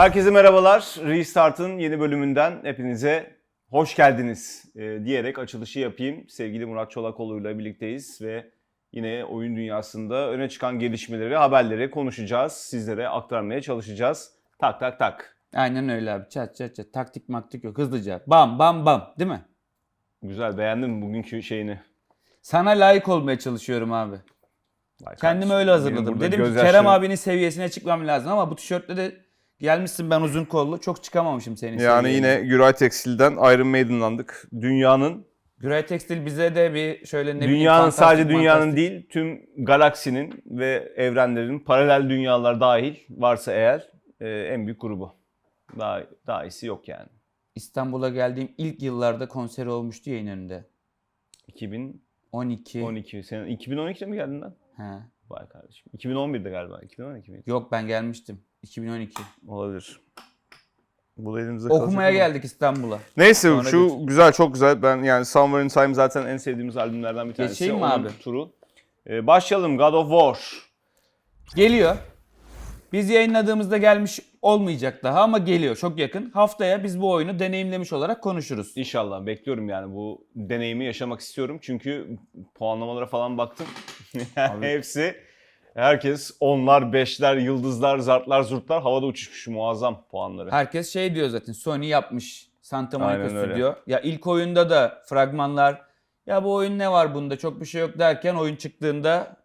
Herkese merhabalar. Restart'ın yeni bölümünden hepinize hoş geldiniz e, diyerek açılışı yapayım. Sevgili Murat Çolakoğlu ile birlikteyiz ve yine oyun dünyasında öne çıkan gelişmeleri, haberleri konuşacağız. Sizlere aktarmaya çalışacağız. Tak tak tak. Aynen öyle abi. Çat çat çat. Taktik maktik yok. Hızlıca. Bam bam bam. Değil mi? Güzel beğendin mi bugünkü şeyini? Sana layık olmaya çalışıyorum abi. Vay Kendimi kardeşim, öyle benim hazırladım. burada Dedim ki gözyaşlarım- Kerem abinin seviyesine çıkmam lazım ama bu tişörtle de gelmişsin ben uzun kollu. Çok çıkamamışım senin Yani seviyene. yine Güray Tekstil'den Iron Maiden'landık. Dünyanın, Güray Tekstil bize de bir şöyle ne bileyim dünyanın fantastik, sadece dünyanın fantastik- değil, tüm galaksinin ve evrenlerin paralel dünyalar dahil varsa eğer e, en büyük grubu. Daha daha iyisi yok yani. İstanbul'a geldiğim ilk yıllarda konseri olmuştu yayın önünde. 2012 12. sen 2012'de mi geldin lan? He. Vay kardeşim. 2011'de galiba. 2012 miydi? Yok ben gelmiştim. 2012. Olabilir. Bu da elimizde Okumaya ama. geldik İstanbul'a. Neyse Sonra şu geç. güzel çok güzel. Ben yani Somewhere in Time zaten en sevdiğimiz albümlerden bir tanesi. Geçeyim mi Onun abi? Turu. Ee, başlayalım God of War. Geliyor. Biz yayınladığımızda gelmiş olmayacak daha ama geliyor çok yakın. Haftaya biz bu oyunu deneyimlemiş olarak konuşuruz. İnşallah bekliyorum yani bu deneyimi yaşamak istiyorum. Çünkü puanlamalara falan baktım. Abi- Hepsi herkes onlar, beşler, yıldızlar, zartlar, zurtlar havada uçuşmuş muazzam puanları. Herkes şey diyor zaten Sony yapmış Santa Monica Aynen öyle. Studio. Ya ilk oyunda da fragmanlar ya bu oyun ne var bunda çok bir şey yok derken oyun çıktığında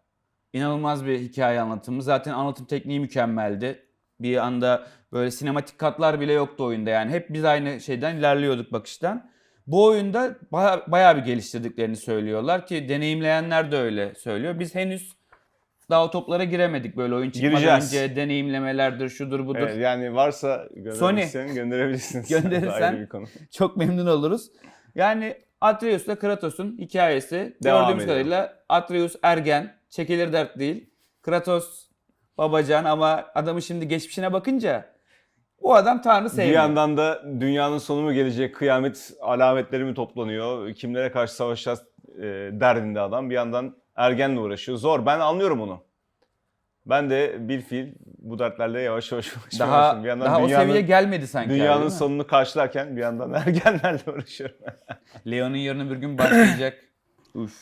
inanılmaz bir hikaye anlatımı. Zaten anlatım tekniği mükemmeldi. Bir anda böyle sinematik katlar bile yoktu oyunda yani. Hep biz aynı şeyden ilerliyorduk bakıştan. Bu oyunda baya, bayağı bir geliştirdiklerini söylüyorlar ki deneyimleyenler de öyle söylüyor. Biz henüz daha o toplara giremedik böyle oyun çıkmadan Gireceğiz. önce deneyimlemelerdir şudur budur. Evet, yani varsa gönderebilirsen gönderebilirsiniz. Gönderirsen- bir. Çok memnun oluruz. Yani Atreus'la Kratos'un hikayesi Devam gördüğümüz ediyor. kadarıyla Atreus ergen, çekilir dert değil. Kratos babacan ama adamın şimdi geçmişine bakınca bu adam tanrı Bir sevmiyor. yandan da dünyanın sonu mu gelecek, kıyamet alametleri mi toplanıyor, kimlere karşı savaşacağız e, derdinde adam. Bir yandan ergenle uğraşıyor. Zor, ben anlıyorum onu. Ben de bir fiil bu dertlerle yavaş yavaş uğraşmaya daha. Bir yandan daha o dünyanın, seviye gelmedi sanki. dünyanın mi? sonunu karşılarken bir yandan ergenlerle uğraşıyorum. Leon'un yarın bir gün başlayacak. Uf.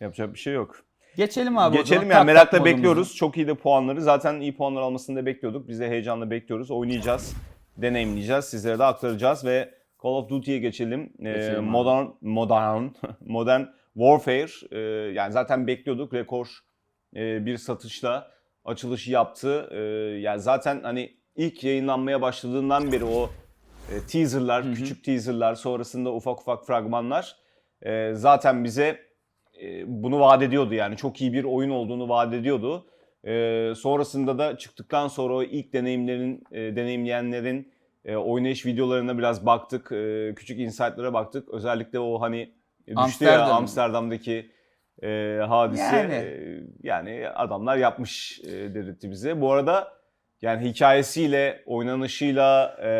Yapacak bir şey yok. Geçelim abi. o Geçelim yani Tak merakla tak modumuzu. bekliyoruz. Çok iyi de puanları. Zaten iyi puanlar almasını da bekliyorduk. Biz de heyecanla bekliyoruz. Oynayacağız, deneyimleyeceğiz. Sizlere de aktaracağız ve Call of Duty'ye geçelim. Ee, Geçelim abi. modern modern modern Warfare ee, yani zaten bekliyorduk rekor ee, bir satışla açılışı yaptı. Ee, yani zaten hani ilk yayınlanmaya başladığından beri o e, teaserlar, küçük teaserlar, sonrasında ufak ufak fragmanlar e, zaten bize e, bunu vaat ediyordu yani çok iyi bir oyun olduğunu vaat ediyordu. E, sonrasında da çıktıktan sonra o ilk deneyimlerin e, deneyimleyenlerin e, oynayış videolarına biraz baktık. E, küçük insight'lara baktık. Özellikle o hani düştü ya Amsterdam. Amsterdam'daki e, hadise Yani. e, yani adamlar yapmış e, dedirtti bize. Bu arada yani hikayesiyle, oynanışıyla e,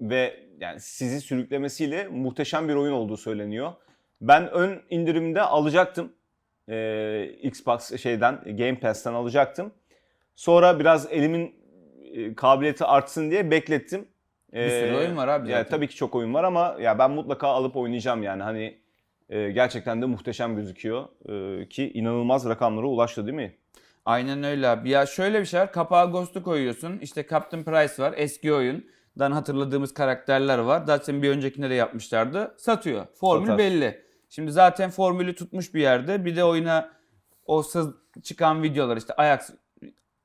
ve yani sizi sürüklemesiyle muhteşem bir oyun olduğu söyleniyor. Ben ön indirimde alacaktım. E, Xbox şeyden, Game Pass'ten alacaktım. Sonra biraz elimin e, kabiliyeti artsın diye beklettim. Bir sürü E, oyun var abi ya zaten. tabii ki çok oyun var ama ya ben mutlaka alıp oynayacağım yani hani e, gerçekten de muhteşem gözüküyor E, ki inanılmaz rakamlara ulaştı değil mi? Aynen öyle abi. Ya şöyle bir şey var. Kapağa Ghost'u koyuyorsun. İşte Captain Price var. Eski oyundan hatırladığımız karakterler var. Zaten bir öncekinde de yapmışlardı. Satıyor. Formül Satar. belli. Şimdi zaten formülü tutmuş bir yerde. Bir de oyuna o çıkan videolar işte Ajax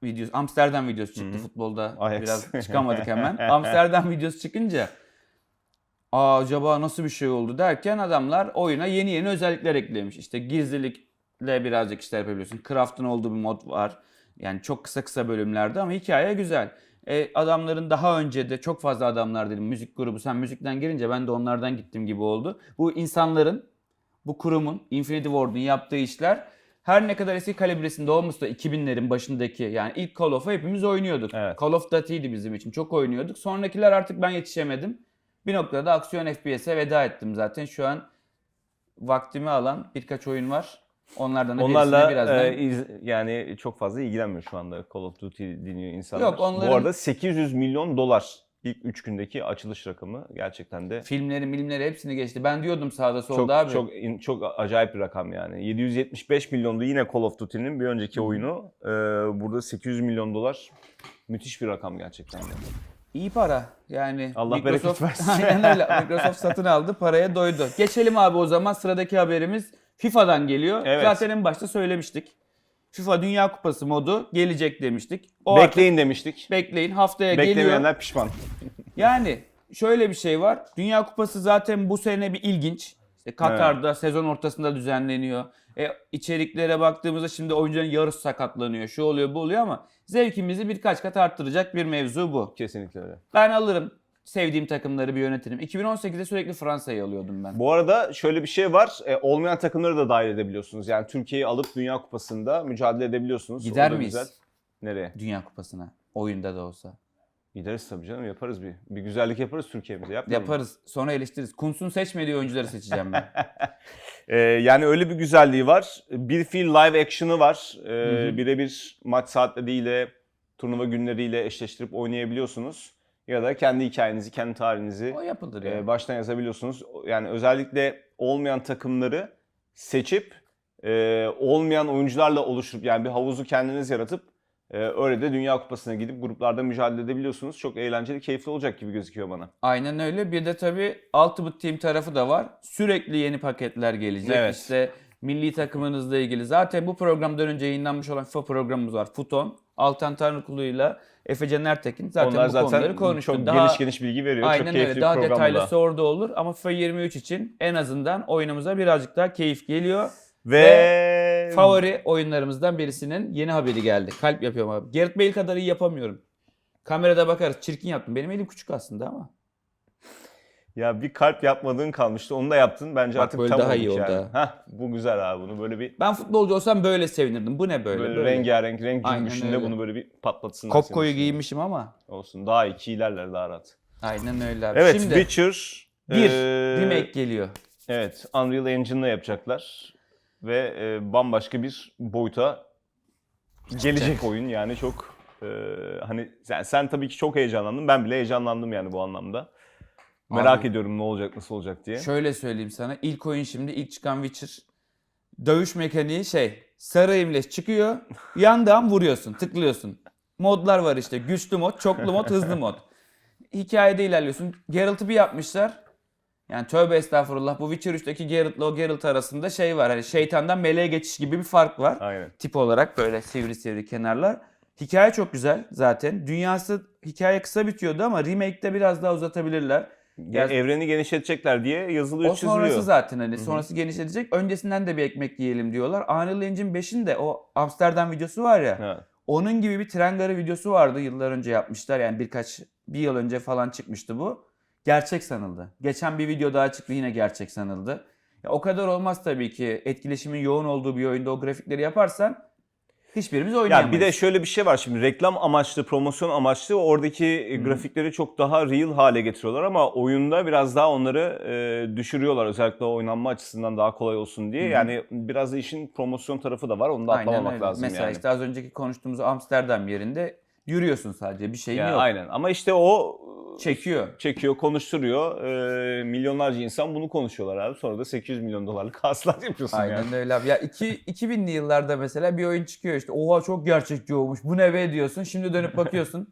videosu, Amsterdam videosu çıktı futbolda. Ajax. Biraz çıkamadık hemen. Amsterdam videosu çıkınca Aa, acaba nasıl bir şey oldu derken adamlar oyuna yeni yeni özellikler eklemiş. İşte gizlilikle birazcık işler yapabiliyorsun. Craft'ın olduğu bir mod var. Yani çok kısa kısa bölümlerde ama hikaye güzel. E, adamların daha önce de çok fazla adamlar dedim müzik grubu. Sen müzikten girince ben de onlardan gittim gibi oldu. Bu insanların, bu kurumun, Infinity Ward'un yaptığı işler her ne kadar eski kalibresinde olmasa da 2000'lerin başındaki yani ilk Call of'u hepimiz oynuyorduk. Evet. Call of Duty'ydi bizim için. Çok oynuyorduk. Sonrakiler artık ben yetişemedim. Bir noktada aksiyon FPS'e veda ettim zaten. Şu an vaktimi alan birkaç oyun var. Onlardan da Onlarla birazdan. e, iz- yani çok fazla ilgilenmiyor şu anda Call of Duty dinliyor insanlar. Yok, onların- Bu arada 800 milyon dolar ilk 3 gündeki açılış rakamı gerçekten de Filmleri, milimleri hepsini geçti. Ben diyordum sağda solda çok abi. çok in- çok acayip bir rakam yani. 775 milyondu yine Call of Duty'nin bir önceki oyunu. Ee, burada 800 milyon dolar müthiş bir rakam gerçekten. de. İyi para. Yani Allah Microsoft, bereket versin. Aynen öyle. Microsoft satın aldı, paraya doydu. Geçelim abi o zaman sıradaki haberimiz FIFA'dan geliyor. Evet. Zaten en başta söylemiştik. FIFA Dünya Kupası modu gelecek demiştik. O artık- Bekleyin demiştik. bekleyin haftaya geliyor. Beklemeyenler pişman. Yani şöyle bir şey var. Dünya Kupası zaten bu sene bir ilginç. İşte Katar'da sezon ortasında düzenleniyor. E, içeriklere baktığımızda şimdi oyuncuların yarısı sakatlanıyor. Şu oluyor bu oluyor ama zevkimizi birkaç kat arttıracak bir mevzu bu. Kesinlikle öyle. Ben alırım. Sevdiğim takımları bir yönetirim. 2018'de sürekli Fransa'yı alıyordum ben. Bu arada şöyle bir şey var. e, olmayan takımları da dahil edebiliyorsunuz. Yani Türkiye'yi alıp Dünya Kupası'nda mücadele edebiliyorsunuz. O Gider da miyiz? güzel. Nereye? Dünya Kupası'na. Oyunda da olsa. Gideriz tabii canım yaparız bir. Bir güzellik yaparız Türkiye'mize. Yapmayalım mı? Yaparız. Sonra eleştiririz. Kuntz'un seçmediği oyuncuları seçeceğim ben. Ee, yani öyle bir güzelliği var. Bir fiil live action'ı var. Ee. Birebir maç saatleriyle, turnuva günleriyle eşleştirip oynayabiliyorsunuz. Ya da kendi hikayenizi, kendi tarihinizi o yapılır ya. e, baştan yazabiliyorsunuz. Yani özellikle olmayan takımları seçip e, olmayan oyuncularla oluşturup yani bir havuzu kendiniz yaratıp e, öyle de Dünya Kupası'na gidip gruplarda mücadele edebiliyorsunuz. Çok eğlenceli, keyifli olacak gibi gözüküyor bana. Aynen öyle. Bir de tabii Ultimate Team tarafı da var. Sürekli yeni paketler gelecek. Evet. İşte milli takımınızla ilgili. Zaten bu programdan önce yayınlanmış olan FIFA programımız var. Futon. Altan Tanrıkulu'yla Efe Can Ertekin zaten Onlar bu zaten konuları konuştu. çok Daha, geniş geniş bilgi veriyor. Aynen çok keyifli öyle. Daha bu da. detaylısı orada olur. Ama FIFA 23 için en azından oyunumuza birazcık daha keyif geliyor. Ve, Favori oyunlarımızdan birisinin yeni haberi geldi. Kalp yapıyorum abi. Gareth Bale kadar iyi yapamıyorum. Kamerada bakarız. Çirkin yaptım. Benim elim küçük aslında ama. Ya bir kalp yapmadığın kalmıştı. Onu da yaptın. Bence Bak artık böyle tam daha iyi oldu yani. ha. Hah, bu güzel abi. Bunu böyle bir Ben futbolcu olsam böyle sevinirdim. Bu ne böyle? böyle, Böyle. rengarenk renk öyle. bunu böyle bir patlatsınlar. Kopkoyu giymişim ama. Olsun. Daha iyi. ilerler daha rahat. Aynen öyle abi. Evet Şimdi Witcher. bir eee, remake geliyor. Evet. Unreal Engine'la yapacaklar. Ve e, bambaşka bir boyuta gelecek oyun. Yani çok e, hani sen, sen tabii ki çok heyecanlandın. Ben bile heyecanlandım yani bu anlamda. Merak Abi- ediyorum ne olacak, nasıl olacak diye. Şöyle söyleyeyim sana. İlk oyun şimdi ilk çıkan Witcher. Dövüş mekaniği şey. Sarı imleç çıkıyor. Yandan vuruyorsun. Tıklıyorsun. Modlar var işte. Güçlü mod, çoklu mod, hızlı mod. Hikayede ilerliyorsun. Geralt'ı bir yapmışlar. Yani tövbe estağfurullah. Bu Witcher 3'teki Geralt'la o Geralt arasında şey var. Hani şeytandan meleğe geçiş gibi bir fark var. Aynen. tip olarak böyle sivri sivri kenarlar. Hikaye çok güzel zaten. Dünyası hikaye kısa bitiyordu ama remake'de biraz daha uzatabilirler. Ya, Ya- evreni genişletecekler diye yazılıyor, O sonrası çiziliyor. zaten hani sonrası genişletecek. Öncesinden de bir ekmek yiyelim diyorlar. Unreal Engine 5'in de o Amsterdam videosu var ya. Evet. Onun gibi bir tren garı videosu vardı yıllar önce yapmışlar. Yani birkaç bir yıl önce falan çıkmıştı bu. Gerçek sanıldı. Geçen bir video daha çıktı yine gerçek sanıldı. Ya o kadar olmaz tabii ki. Etkileşimin yoğun olduğu bir oyunda o grafikleri yaparsan hiçbirimiz Ya oynayamayız. bir de şöyle bir şey var şimdi reklam amaçlı, promosyon amaçlı oradaki e, grafikleri çok daha real hale getiriyorlar ama oyunda biraz daha onları e, düşürüyorlar özellikle oynanma açısından daha kolay olsun diye. Hı. Yani biraz da işin promosyon tarafı da var onu da Aynen atlamamak öyle. lazım Mesela yani. işte az önceki konuştuğumuz Amsterdam yerinde yürüyorsun sadece bir şeyin Ya yok. Aynen ama işte o Çekiyor. çekiyor, konuşturuyor. E, milyonlarca insan bunu konuşuyorlar abi. Sonra da 800 milyon dolarlık hasılat yapıyorsun Aynen yani. öyle abi. Ya iki, 2000'li yıllarda mesela bir oyun çıkıyor işte. Oha çok gerçekçi olmuş. Bu ne be diyorsun. Şimdi dönüp bakıyorsun.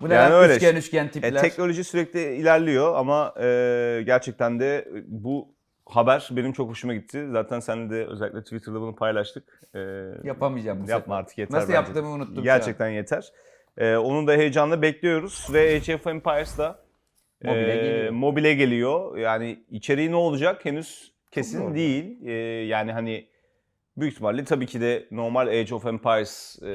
Bu ne Yani lan? öyle üçgen işte. üçgen E, tipler. teknoloji sürekli ilerliyor ama e, gerçekten de bu haber benim çok hoşuma gitti. Zaten seninle de özellikle Twitter'da bunu paylaştık. E, Yapamayacağım bu Yapma sefer. artık yeter Nasıl bence. yaptığımı unuttum. Gerçekten yeter. E, onu da heyecanla bekliyoruz ve Age of Empires'da Mobile e, geliyor. mobile geliyor. Yani içeriği ne olacak henüz kesin değil. E, yani hani büyük ihtimalle tabii ki de normal Age of Empires e,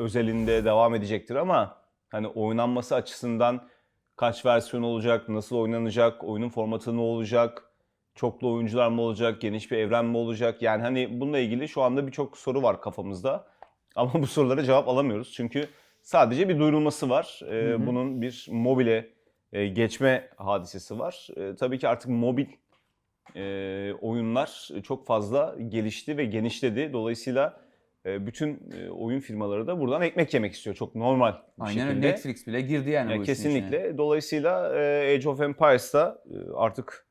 özelinde devam edecektir ama hani oynanması açısından kaç versiyon olacak, nasıl oynanacak, oyunun formatı ne olacak, çoklu oyuncular mı olacak, geniş bir evren mi olacak? Yani hani bununla ilgili şu anda birçok soru var kafamızda. Ama bu sorulara cevap alamıyoruz. Çünkü sadece bir duyurulması var. Ee, Hı hı. Bunun bir mobile e, geçme hadisesi var. E, tabii ki artık mobil e, oyunlar çok fazla gelişti ve genişledi. Dolayısıyla e, bütün e, oyun firmaları da buradan ekmek yemek istiyor. Çok normal bir Aynen şekilde. Netflix bile girdi yani Yani bu işin kesinlikle. içine. Dolayısıyla e, Age of Empires'ta e, artık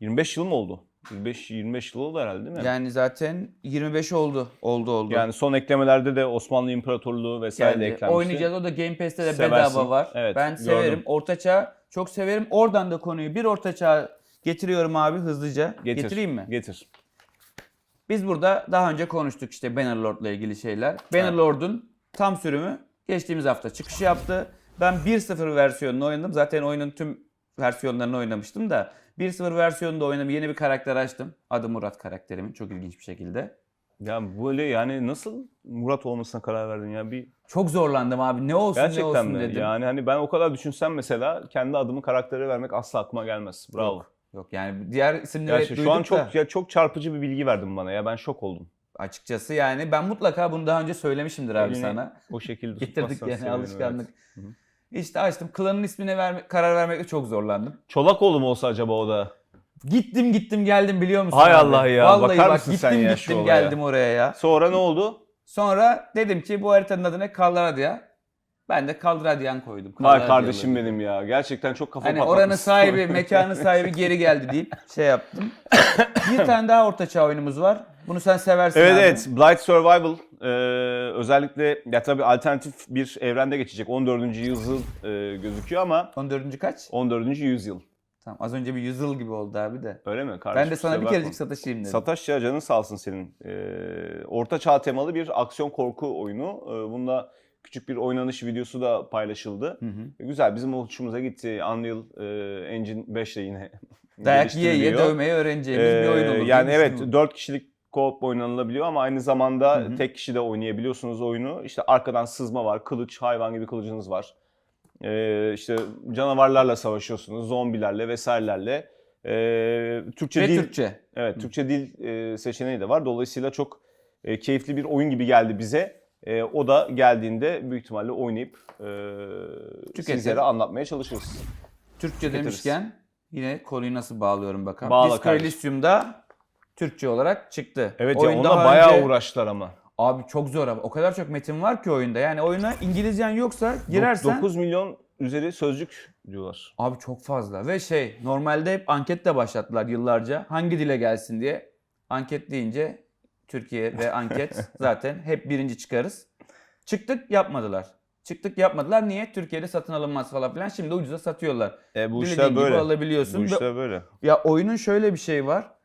25 yıl mı oldu? 25 25 yıl oldu herhalde değil mi? Yani zaten 25 oldu. Oldu oldu. Yani son eklemelerde de Osmanlı İmparatorluğu vesaire de eklenmişti. Oynayacağız. O da Game Pass'te de Seversin. bedava var. Evet, ben severim. Ortaçağ çok severim. Oradan da konuyu bir ortaçağ getiriyorum abi hızlıca. Getir. Getireyim mi? Getir. Biz burada daha önce konuştuk işte Bannerlord'la ilgili şeyler. Bannerlord'un tam sürümü geçtiğimiz hafta çıkış yaptı. Ben 1.0 versiyonunu oynadım. Zaten oyunun tüm versiyonlarını oynamıştım da 1.0 versiyonunda oynadım. Yeni bir karakter açtım. Adı Murat karakterimin. Çok ilginç bir şekilde. Ya böyle yani nasıl Murat olmasına karar verdin ya? Bir Çok zorlandım abi. Ne olsun ne gerçekten olsun mi? dedim. Yani hani ben o kadar düşünsem mesela kendi adımı karaktere vermek asla aklıma gelmez. Bravo. Yok. Yok yani diğer isimleri hep Gerçi şu an duyduk çok da ya çok çarpıcı bir bilgi verdin bana ya ben şok oldum. açıkçası yani ben mutlaka bunu daha önce söylemişimdir abi Elini sana. O şekilde Getirdik yani alışkanlık. evet. Hı hı. İşte açtım. Klanın ismine verme, karar vermekte çok zorlandım. Çolakoğlu mu olsa acaba o da? Gittim gittim geldim biliyor musun? Hay abi? Allah ya, Vallahi bakar bak mısın gittim sen ya şu gittim olaya? geldim oraya ya. Sonra ne oldu? Sonra dedim ki bu haritanın adı ne? Kalradia. Ben de Kaldradyan koydum. Vay kardeşim benim ya. Gerçekten çok kafa Hani patlatmışsın. oranın sahibi, mekanın sahibi geri geldi deyip şey yaptım. bir tane daha ortaçağ oyunumuz var. Bunu sen seversin Evet abi. evet. Blight Survival e, özellikle ya tabii alternatif bir evrende geçecek. 14. yüzyıl e, gözüküyor ama 14. kaç? 14. yüzyıl. Tamam az önce bir yüzyıl gibi oldu abi de. Öyle mi kardeşim? Ben de sana bir kerecik sataşayım dedim. Sataş ya canın sağ olsun senin. Ee, orta çağ temalı bir aksiyon korku oyunu. Ee, bunda küçük bir oynanış videosu da paylaşıldı. Hı hı. E, Güzel bizim hoşumuza gitti. Unreal e, Engine 5 ile yine Dayak yiye yiye dövmeyi öğreneceğimiz bir oyun Ee, olur. Yani evet düşünüyorum. 4 kişilik co-op oynanılabiliyor ama aynı zamanda Hı hı. tek kişi de oynayabiliyorsunuz oyunu. İşte arkadan sızma var, kılıç, hayvan gibi kılıcınız var. Ee, işte canavarlarla savaşıyorsunuz, zombilerle vesairelerle. Ee, Türkçe Ve dil Türkçe. Evet, Türkçe dil e, seçeneği de var. Dolayısıyla çok e, keyifli bir oyun gibi geldi bize. E, o da geldiğinde büyük ihtimalle oynayıp e, Tüketir. sizlere anlatmaya çalışırız. Türkçe Tüketiriz. demişken yine konuyu nasıl bağlıyorum bakalım. Bağla Disco. Elysium'da Türkçe olarak çıktı. Evet Oyun ya ona bayağı önce- uğraştılar ama. Abi çok zor abi. O kadar çok metin var ki oyunda. Yani oyuna İngilizcen yoksa girersen 9 milyon üzeri sözcük diyorlar. Abi çok fazla ve şey normalde hep anketle başlattılar yıllarca. Hangi dile gelsin diye. Anket deyince Türkiye ve anket zaten hep birinci çıkarız. Çıktık yapmadılar. Çıktık yapmadılar. Niye? Türkiye'de satın alınmaz falan filan. Şimdi ucuza satıyorlar. E, bu Dilediğin işler böyle. alabiliyorsun. Bu işler böyle. Ya oyunun şöyle bir şey var.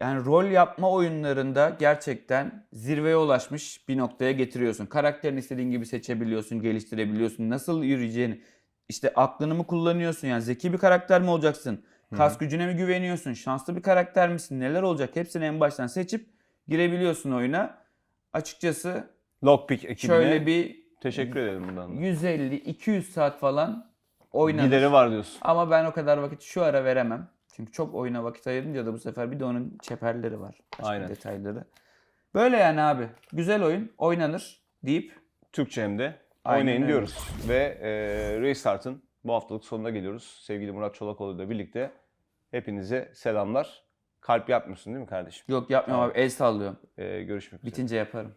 Yani rol yapma oyunlarında gerçekten zirveye ulaşmış bir noktaya getiriyorsun. Karakterini istediğin gibi seçebiliyorsun, geliştirebiliyorsun. Nasıl yürüyeceğini. işte aklını mı kullanıyorsun? Yani zeki bir karakter mi olacaksın? Kas gücüne mi güveniyorsun? Şanslı bir karakter misin? Neler olacak? Hepsini en baştan seçip girebiliyorsun oyuna. Açıkçası Lockpick ekibine şöyle bir teşekkür ederim bundan. da. 150-200 saat falan oynanır. Gideri var diyorsun. Ama ben o kadar vakit şu ara veremem. Çünkü çok oyuna vakit ayırınca da bu sefer bir de onun çeperleri var. Başka Aynen. detayları. Böyle yani abi. Güzel oyun. Oynanır deyip Türkçe hem de Aynen oynayın öyle. diyoruz. Ve e, Restart'ın bu haftalık sonuna geliyoruz. Sevgili Murat Çolakoğlu ile birlikte hepinize selamlar. Kalp yapmıyorsun değil mi kardeşim? yok yapmıyorum Tamam. abi el sallıyorum. E, görüşmek üzere. Bitince yaparım.